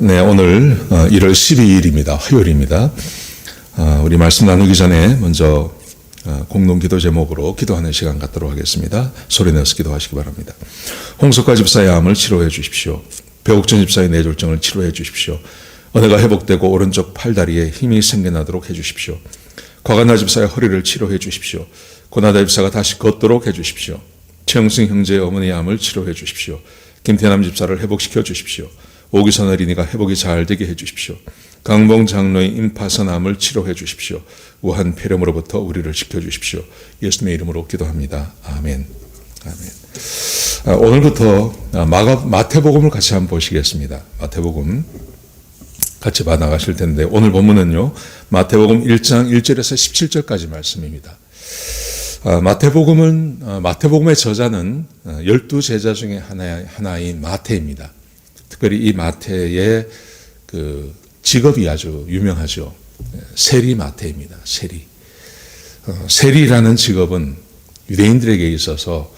네, 오늘 1월 12일입니다. 화요일입니다. 어, 우리 말씀 나누기 전에 먼저 어, 공동 기도 제목으로 기도하는 시간 갖도록 하겠습니다. 소리 내서 기도하시기 바랍니다. 홍석화 집사의 암을 치료해 주십시오. 배옥전 집사의 뇌졸중을 치료해 주십시오. 언어가 회복되고 오른쪽 팔다리에 힘이 생겨나도록 해 주십시오. 과간나 집사의 허리를 치료해 주십시오. 고나다 집사가 다시 걷도록 해 주십시오. 최영승 형제의 어머니의 암을 치료해 주십시오. 김태남 집사를 회복시켜 주십시오. 오기선 어린이가 회복이 잘 되게 해 주십시오. 강봉 장로의 임파선암을 치료해 주십시오. 우한 폐렴으로부터 우리를 지켜 주십시오. 예수님의 이름으로 기도합니다. 아멘. 아멘. 아, 오늘부터 아, 마가, 마태복음을 같이 한번 보시겠습니다. 마태복음 같이 받아가실 텐데 오늘 본문은요. 마태복음 1장 1절에서 17절까지 말씀입니다. 아, 마태복음은 아, 마태복음의 저자는 아, 열두 제자 중에 하나, 하나인 마태입니다. 특별히 이 마태의 그 직업이 아주 유명하죠. 세리 마태입니다. 세리. 어, 세리라는 직업은 유대인들에게 있어서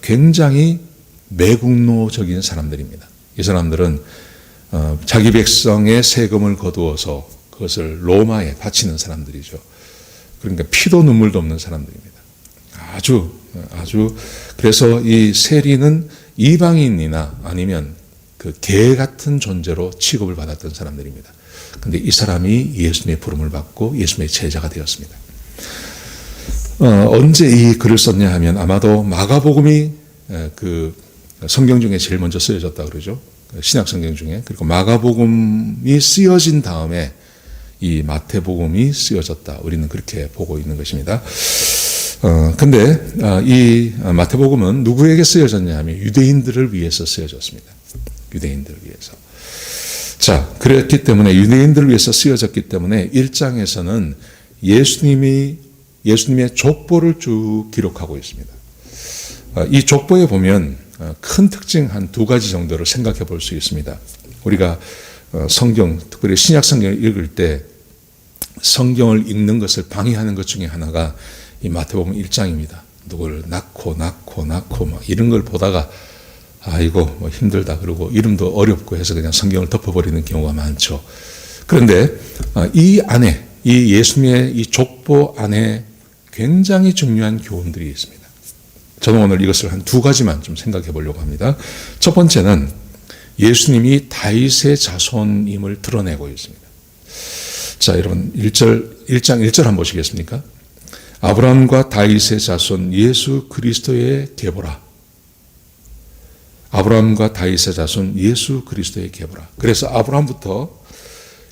굉장히 매국노적인 사람들입니다. 이 사람들은 어, 자기 백성의 세금을 거두어서 그것을 로마에 바치는 사람들이죠. 그러니까 피도 눈물도 없는 사람들입니다. 아주 아주 그래서 이 세리는 이방인이나 아니면 그 개 같은 존재로 취급을 받았던 사람들입니다. 근데 이 사람이 예수님의 부름을 받고 예수님의 제자가 되었습니다. 어, 언제 이 글을 썼냐 하면 아마도 마가복음이 에, 그 성경 중에 제일 먼저 쓰여졌다 그러죠. 신약 성경 중에 그리고 마가복음이 쓰여진 다음에 이 마태복음이 쓰여졌다. 우리는 그렇게 보고 있는 것입니다. 어, 근데 아, 이 마태복음은 누구에게 쓰여졌냐 하면 유대인들을 위해서 쓰여졌습니다. 유대인들을 위해서. 자, 그랬기 때문에 유대인들을 위해서 쓰여졌기 때문에 1장에서는 예수님이 예수님의 족보를 쭉 기록하고 있습니다. 아, 이 족보에 보면 어, 큰 특징 한 두 가지 정도를 생각해 볼 수 있습니다. 우리가 어, 성경, 특별히 신약 성경을 읽을 때 성경을 읽는 것을 방해하는 것 중에 하나가 이 마태복음 1장입니다. 누구를 낳고 낳고 낳고 막 이런 걸 보다가 아이고 뭐 힘들다 그러고 이름도 어렵고 해서 그냥 성경을 덮어버리는 경우가 많죠. 그런데 아, 이 안에 이 예수님의 이 족보 안에 굉장히 중요한 교훈들이 있습니다. 저는 오늘 이것을 한 두 가지만 좀 생각해 보려고 합니다. 첫 번째는 예수님이 다윗의 자손임을 드러내고 있습니다. 자, 여러분 1절 1장 1절 한번 보시겠습니까? 아브라함과 다윗의 자손 예수 그리스도의 계보라. 아브라함과 다윗의 자손 예수 그리스도의 계보라. 그래서 아브라함부터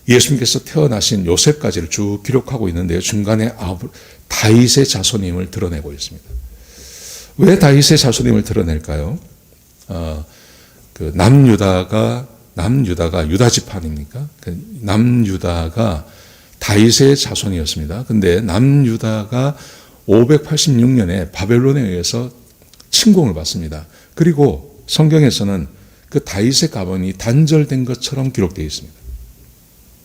예수님께서 태어나신 요셉까지를 쭉 기록하고 있는데요. 중간에 아브, 다윗의 자손임을 드러내고 있습니다. 왜 다윗의 자손임을 드러낼까요? 어, 그 남유다가 남유다가 유다 지파입니까? 그 남유다가 다윗의 자손이었습니다. 근데 남유다가 586년에 바벨론에 의해서 침공을 받습니다. 그리고 성경에서는 그 다윗의 가문이 단절된 것처럼 기록되어 있습니다.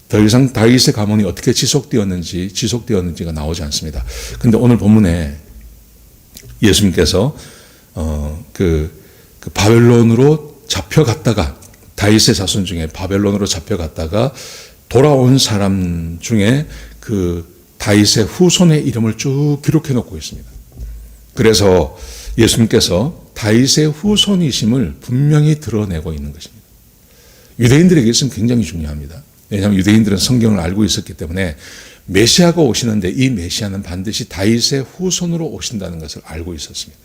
더 이상 다윗의 가문이 어떻게 지속되었는지 지속되었는지가 나오지 않습니다. 근데 오늘 본문에 예수님께서 어그 그 바벨론으로 잡혀갔다가 다윗의 자손 중에 바벨론으로 잡혀갔다가 돌아온 사람 중에 그 다윗의 후손의 이름을 쭉 기록해 놓고 있습니다. 그래서 예수님께서 다윗의 후손이심을 분명히 드러내고 있는 것입니다. 유대인들에게 있으면 굉장히 중요합니다. 왜냐하면 유대인들은 성경을 알고 있었기 때문에 메시아가 오시는데 이 메시아는 반드시 다윗의 후손으로 오신다는 것을 알고 있었습니다.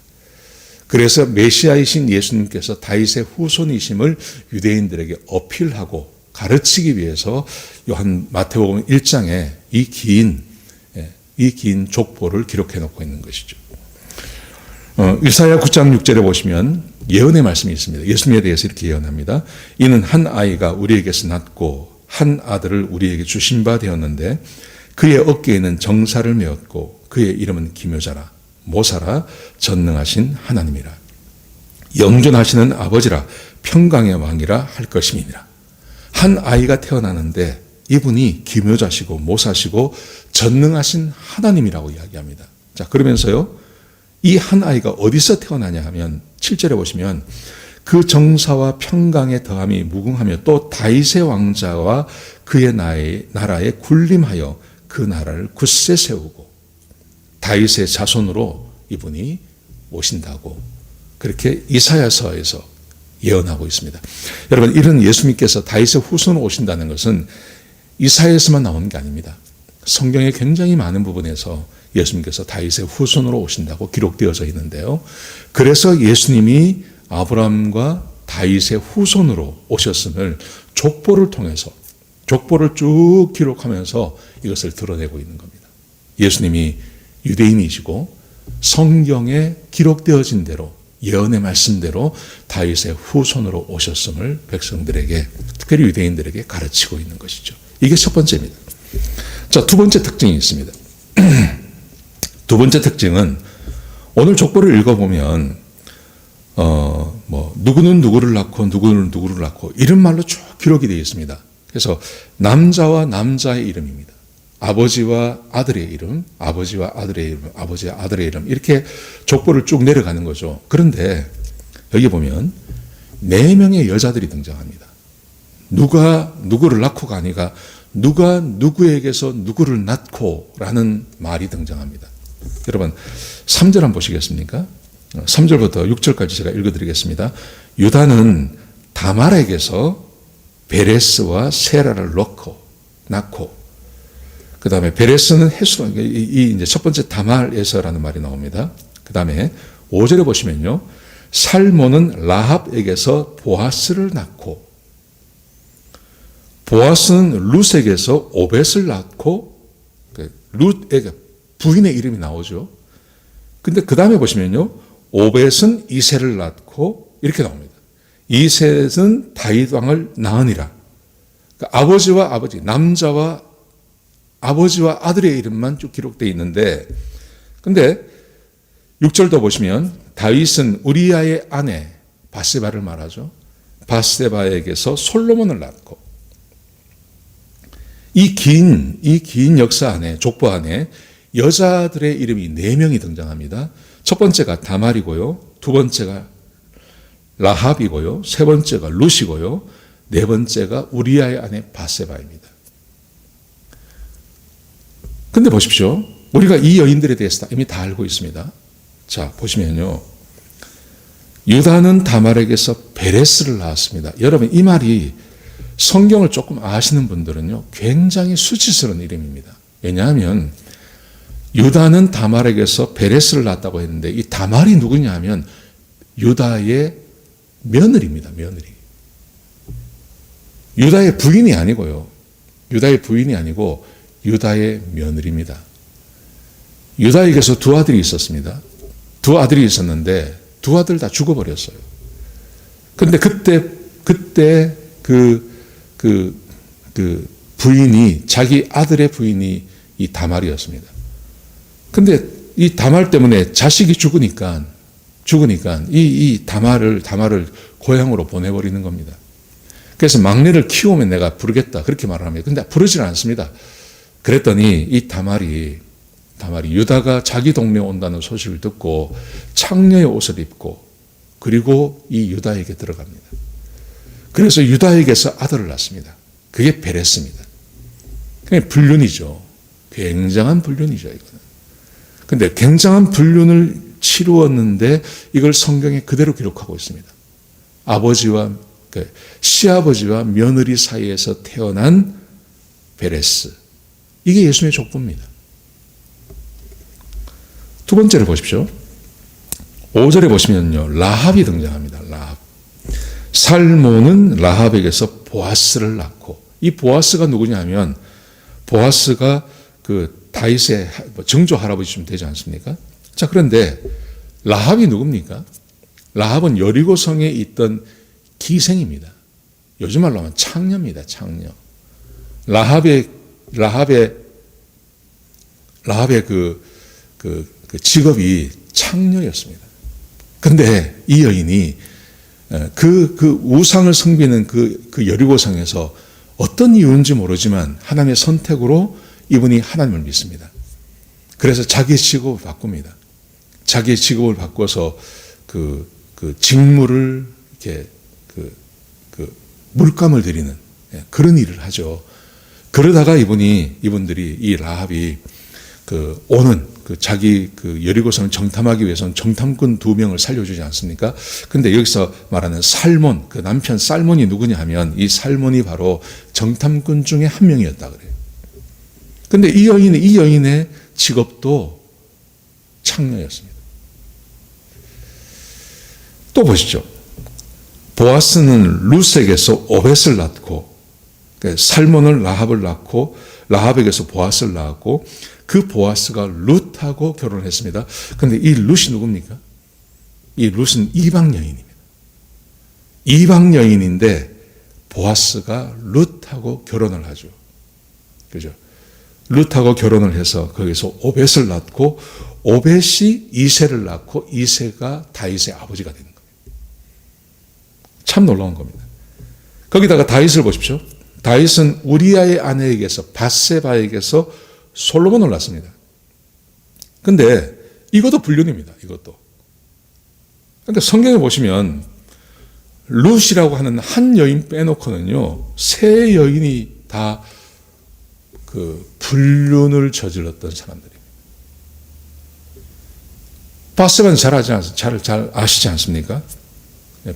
그래서 메시아이신 예수님께서 다윗의 후손이심을 유대인들에게 어필하고 가르치기 위해서 요한 마태복음 1장에 이 긴, 예, 이긴 족보를 기록해 놓고 있는 것이죠. 어, 이사야 9장 6절에 보시면 예언의 말씀이 있습니다. 예수님에 대해서 이렇게 예언합니다. 이는 한 아이가 우리에게서 낳고 한 아들을 우리에게 주신 바 되었는데 그의 어깨에는 정사를 메었고 그의 이름은 기묘자라 모사라 전능하신 하나님이라 영존하시는 아버지라 평강의 왕이라 할 것임이니라 한 아이가 태어나는데 이분이 기묘자시고 모사시고 전능하신 하나님이라고 이야기합니다. 자, 그러면서요. 이 한 아이가 어디서 태어나냐 하면 7절에 보시면 그 정사와 평강의 더함이 무궁하며 또 다윗의 왕자와 그의 나의, 나라에 군림하여 그 나라를 굳세 세우고 다윗의 자손으로 이분이 오신다고 그렇게 이사야서에서 예언하고 있습니다. 여러분 이런 예수님께서 다윗의 후손으로 오신다는 것은 이사야에서만 나오는 게 아닙니다. 성경의 굉장히 많은 부분에서 예수님께서 다윗의 후손으로 오신다고 기록되어져 있는데요. 그래서 예수님이 아브라함과 다윗의 후손으로 오셨음을 족보를 통해서 족보를 쭉 기록하면서 이것을 드러내고 있는 겁니다. 예수님이 유대인이시고 성경에 기록되어진 대로 예언의 말씀대로 다윗의 후손으로 오셨음을 백성들에게 특별히 유대인들에게 가르치고 있는 것이죠. 이게 첫 번째입니다. 자, 두 번째 특징이 있습니다. 두 번째 특징은 오늘 족보를 읽어보면 어, 뭐 누구는 누구를 낳고 누구는 누구를 낳고 이런 말로 쭉 기록이 되어 있습니다. 그래서 남자와 남자의 이름입니다. 아버지와 아들의 이름, 아버지와 아들의 이름, 아버지와 아들의 이름 이렇게 족보를 쭉 내려가는 거죠. 그런데 여기 보면 네 명의 여자들이 등장합니다. 누가 누구를 낳고가 아니라 누가 누구에게서 누구를 낳고라는 말이 등장합니다. 여러분 3절 한번 보시겠습니까? 3절부터 6절까지 제가 읽어드리겠습니다. 유다는 다말에게서 베레스와 세라를 넣고 낳고 그 다음에 베레스는 헤스로 이 이제 첫 번째 다말에서라는 말이 나옵니다. 그 다음에 5절에 보시면요. 살모는 라합에게서 보아스를 낳고 보아스는 룻에게서 오벳을 낳고 그 룻에게 부인의 이름이 나오죠. 근데 그 다음에 보시면요. 오벳은 이세를 낳고 이렇게 나옵니다. 이셋은 다윗 왕을 낳으니라. 그러니까 아버지와 아버지, 남자와 아버지와 아들의 이름만 쭉 기록되어 있는데, 근데 6절도 보시면 다윗은 우리아의 아내 바세바를 말하죠. 바세바에게서 솔로몬을 낳고 이 긴, 이 긴 역사 안에, 족보 안에 여자들의 이름이 네 명이 등장합니다. 첫 번째가 다말이고요. 두 번째가 라합이고요. 세 번째가 룻이고요. 네 번째가 우리아의 아내 바세바입니다. 근데 보십시오. 우리가 이 여인들에 대해서 이미 다 알고 있습니다. 자, 보시면요. 유다는 다말에게서 베레스를 낳았습니다. 여러분, 이 말이 성경을 조금 아시는 분들은요, 굉장히 수치스러운 이름입니다. 왜냐하면, 유다는 다말에게서 베레스를 낳았다고 했는데, 이 다말이 누구냐 하면, 유다의 며느리입니다, 며느리. 유다의 부인이 아니고요. 유다의 부인이 아니고, 유다의 며느리입니다. 유다에게서 두 아들이 있었습니다. 두 아들이 있었는데 두 아들 다 죽어버렸어요. 근데 그때, 그때 그, 그, 그 부인이, 자기 아들의 부인이 이 다말이었습니다. 근데 이 다말 때문에 자식이 죽으니까, 죽으니까 이, 이 다말을, 다말을 고향으로 보내버리는 겁니다. 그래서 막내를 키우면 내가 부르겠다. 그렇게 말을 합니다. 근데 부르지는 않습니다. 그랬더니 이 다말이 다말이 유다가 자기 동네에 온다는 소식을 듣고 창녀의 옷을 입고 그리고 이 유다에게 들어갑니다. 그래서 유다에게서 아들을 낳습니다. 그게 베레스입니다. 그게 불륜이죠. 굉장한 불륜이죠, 이거는. 근데 굉장한 불륜을 치루었는데 이걸 성경에 그대로 기록하고 있습니다. 아버지와 그 시아버지와 며느리 사이에서 태어난 베레스. 이게 예수님의 족보입니다. 두 번째를 보십시오. 5절에 보시면요. 라합이 등장합니다. 라합. 살모는 라합에게서 보아스를 낳고 이 보아스가 누구냐면 보아스가 그 다윗의 뭐 정조 할아버지쯤 되지 않습니까? 자, 그런데 라합이 누굽니까? 라합은 여리고 성에 있던 기생입니다. 요즘 말로 하면 창녀입니다. 창녀. 라합의 라합의 라합의 그, 그, 그 직업이 창녀였습니다. 근데 이 여인이 그, 그 우상을 섬기는 그, 그 여리고성에서 어떤 이유인지 모르지만 하나님의 선택으로 이분이 하나님을 믿습니다. 그래서 자기의 직업을 바꿉니다. 자기의 직업을 바꿔서 그, 그 직무를 이렇게 그, 그 물감을 들이는 예, 그런 일을 하죠. 그러다가 이분이 이분들이 이 라합이 그 오는 그 자기 그 여리고성을 정탐하기 위해서는 정탐꾼 두 명을 살려주지 않습니까? 근데 여기서 말하는 살몬 그 남편 살몬이 누구냐 하면 이 살몬이 바로 정탐꾼 중에 한 명이었다 그래요. 근데 이 여인의 이 여인의 직업도 창녀였습니다. 또 보시죠. 보아스는 룻에게서 오벳을 낳고 그러니까 살몬을 라합을 낳고 라합에게서 보아스를 낳았고 그 보아스가 룻하고 결혼을 했습니다. 그런데 이 룻이 누굽니까? 이 룻은 이방 여인입니다. 이방 여인인데 보아스가 룻하고 결혼을 하죠. 그죠? 룻하고 결혼을 해서 거기서 오벳을 낳고 오벳이 이세를 낳고 이세가 다윗의 아버지가 되는 거예요. 참 놀라운 겁니다. 거기다가 다윗을 보십시오. 다윗은 우리아의 아내에게서 바세바에게서 솔로몬을 낳습니다. 근데 이것도 불륜입니다. 이것도. 그러니까 성경에 보시면 룻이라고 하는 한 여인 빼놓고는요 세 여인이 다 그 불륜을 저질렀던 사람들입니다. 바세바는 잘 않, 잘, 잘 아시지 않습니까?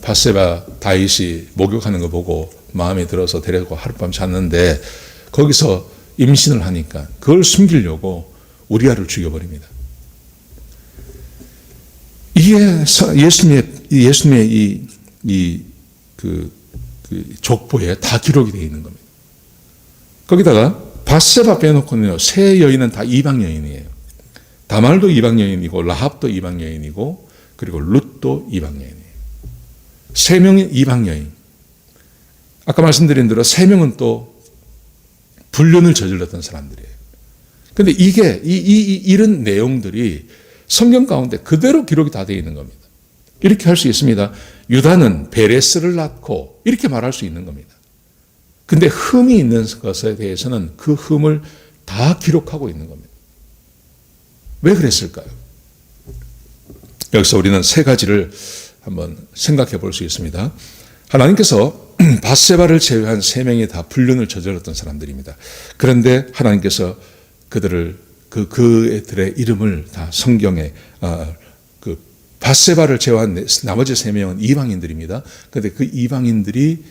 바세바 다윗이 목욕하는 거 보고 마음에 들어서 데리고 하룻밤 잤는데 거기서 임신을 하니까 그걸 숨기려고 우리아를 죽여버립니다. 이게 예수님의 예수님의 이 이그 그 족보에 다 기록이 되어 있는 겁니다. 거기다가 바세바 빼놓고는요 세 여인은 다 이방 여인이에요. 다말도 이방 여인이고 라합도 이방 여인이고 그리고 룻도 이방 여인이에요. 세 명이 이방 여인. 아까 말씀드린 대로 세 명은 또 불륜을 저질렀던 사람들이에요. 근데 이게 이, 이, 이 이런 내용들이 성경 가운데 그대로 기록이 다 되어 있는 겁니다. 이렇게 할 수 있습니다. 유다는 베레스를 낳고 이렇게 말할 수 있는 겁니다. 근데 흠이 있는 것에 대해서는 그 흠을 다 기록하고 있는 겁니다. 왜 그랬을까요? 여기서 우리는 세 가지를 한번 생각해 볼 수 있습니다. 하나님께서 바세바를 제외한 세 명이 다 불륜을 저질렀던 사람들입니다. 그런데 하나님께서 그들을 그 그들의 이름을 다 성경에 어, 그 바세바를 제외한 나머지 세 명은 이방인들입니다. 그런데 그 이방인들이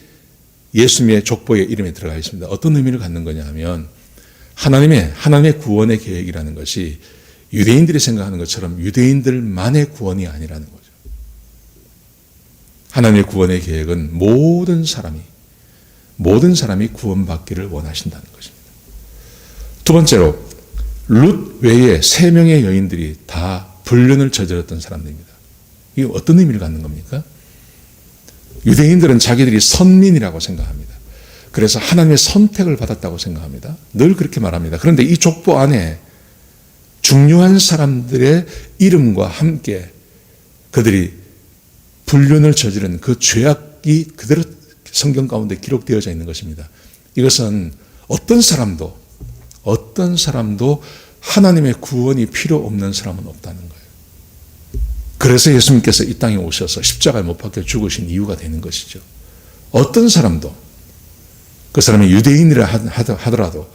예수님의 족보의 이름에 들어가 있습니다. 어떤 의미를 갖는 거냐 하면 하나님의 하나님의 구원의 계획이라는 것이 유대인들이 생각하는 것처럼 유대인들만의 구원이 아니라는 거죠. 하나님의 구원의 계획은 모든 사람이 모든 사람이 구원받기를 원하신다는 것입니다. 두 번째로 룻 외에 세 명의 여인들이 다 불륜을 저질렀던 사람들입니다. 이게 어떤 의미를 갖는 겁니까? 유대인들은 자기들이 선민이라고 생각합니다. 그래서 하나님의 선택을 받았다고 생각합니다. 늘 그렇게 말합니다. 그런데 이 족보 안에 중요한 사람들의 이름과 함께 그들이 불륜을 저지른 그 죄악이 그대로 성경 가운데 기록되어져 있는 것입니다. 이것은 어떤 사람도 어떤 사람도 하나님의 구원이 필요 없는 사람은 없다는 거예요. 그래서 예수님께서 이 땅에 오셔서 십자가에 못 박혀 죽으신 이유가 되는 것이죠. 어떤 사람도 그 사람이 유대인이라 하더라도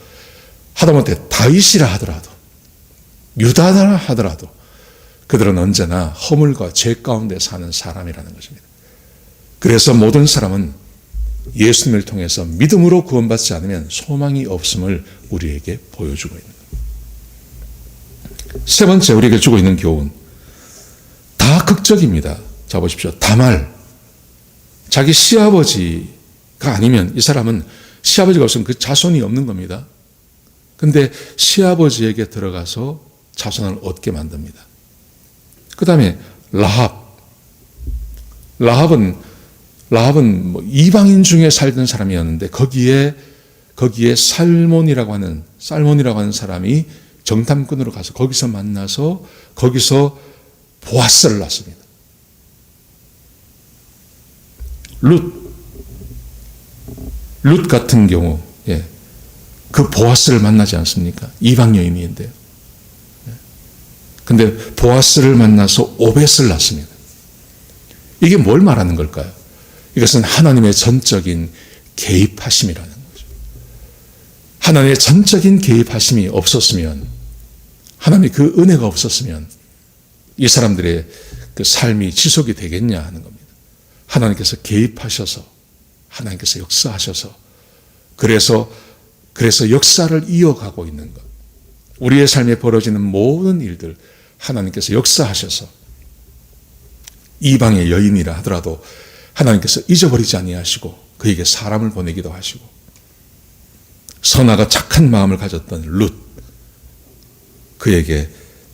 하다못해 다윗이라 하더라도 유다라 하더라도 그들은 언제나 허물과 죄 가운데 사는 사람이라는 것입니다. 그래서 모든 사람은 예수님을 통해서 믿음으로 구원받지 않으면 소망이 없음을 우리에게 보여주고 있는. 세 번째 우리에게 주고 있는 교훈. 다 극적입니다. 자 보십시오. 다말. 자기 시아버지가 아니면 이 사람은 시아버지가 없으면 그 자손이 없는 겁니다. 근데 시아버지에게 들어가서 자손을 얻게 만듭니다. 그 다음에 라합. 라합은 라합은 뭐 이방인 중에 살던 사람이었는데 거기에 거기에 살몬이라고 하는 살몬이라고 하는 사람이 정탐꾼으로 가서 거기서 만나서 거기서 보아스를 낳습니다. 룻. 룻 같은 경우, 예. 그 보아스를 만나지 않습니까? 이방 여인인데요. 근데 보아스를 만나서 오벳을 낳습니다. 이게 뭘 말하는 걸까요? 이것은 하나님의 전적인 개입하심이라는 거죠. 하나님의 전적인 개입하심이 없었으면 하나님의 그 은혜가 없었으면 이 사람들의 그 삶이 지속이 되겠냐 하는 겁니다. 하나님께서 개입하셔서 하나님께서 역사하셔서 그래서 그래서 역사를 이어가고 있는 것. 우리의 삶에 벌어지는 모든 일들 하나님께서 역사하셔서 이방의 여인이라 하더라도 하나님께서 잊어버리지 아니하시고 그에게 사람을 보내기도 하시고 선아가 착한 마음을 가졌던 룻 그에게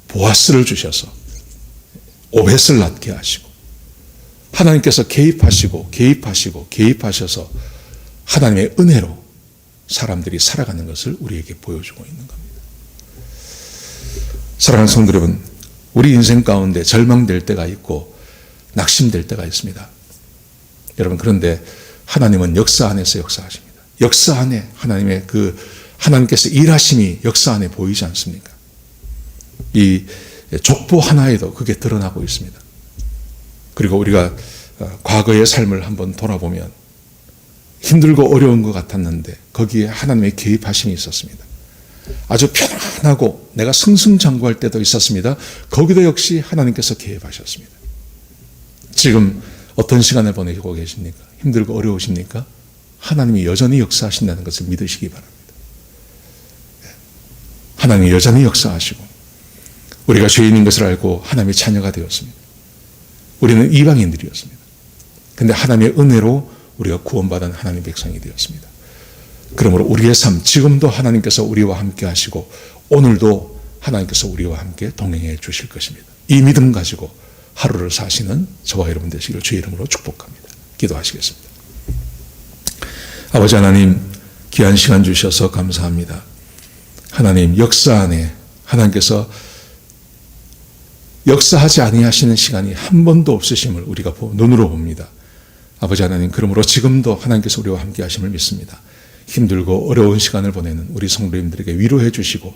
보아스를 주셔서 오벳을 낳게 하시고 하나님께서 개입하시고 개입하시고 개입하셔서 하나님의 은혜로 사람들이 살아가는 것을 우리에게 보여주고 있는 겁니다. 사랑하는 성도 여러분, 우리 인생 가운데 절망될 때가 있고 낙심될 때가 있습니다. 여러분 그런데 하나님은 역사 안에서 역사하십니다. 역사 안에 하나님의 그 하나님께서 일하심이 역사 안에 보이지 않습니까? 이 족보 하나에도 그게 드러나고 있습니다. 그리고 우리가 어, 과거의 삶을 한번 돌아보면 힘들고 어려운 것 같았는데 거기에 하나님의 개입하심이 있었습니다. 아주 편안하고 내가 승승장구할 때도 있었습니다. 거기도 역시 하나님께서 개입하셨습니다. 지금 어떤 시간을 보내고 계십니까? 힘들고 어려우십니까? 하나님이 여전히 역사하신다는 것을 믿으시기 바랍니다. 하나님이 여전히 역사하시고 우리가 죄인인 것을 알고 하나님의 자녀가 되었습니다. 우리는 이방인들이었습니다. 근데 하나님의 은혜로 우리가 구원받은 하나님의 백성이 되었습니다. 그러므로 우리의 삶, 지금도 하나님께서 우리와 함께 하시고 오늘도 하나님께서 우리와 함께 동행해 주실 것입니다. 이 믿음 가지고 하루를 사시는 저와 여러분 되시기를 주의 이름으로 축복합니다. 기도하시겠습니다. 아버지 하나님, 귀한 시간 주셔서 감사합니다. 하나님, 역사 안에 하나님께서 역사하지 아니하시는 시간이 한 번도 없으심을 우리가 눈으로 봅니다. 아버지 하나님, 그러므로 지금도 하나님께서 우리와 함께 하심을 믿습니다. 힘들고 어려운 시간을 보내는 우리 성도님들에게 위로해 주시고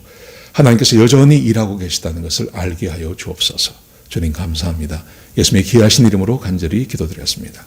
하나님께서 여전히 일하고 계시다는 것을 알게 하여 주옵소서. 주님 감사합니다. 예수님의 귀하신 이름으로 간절히 기도드렸습니다.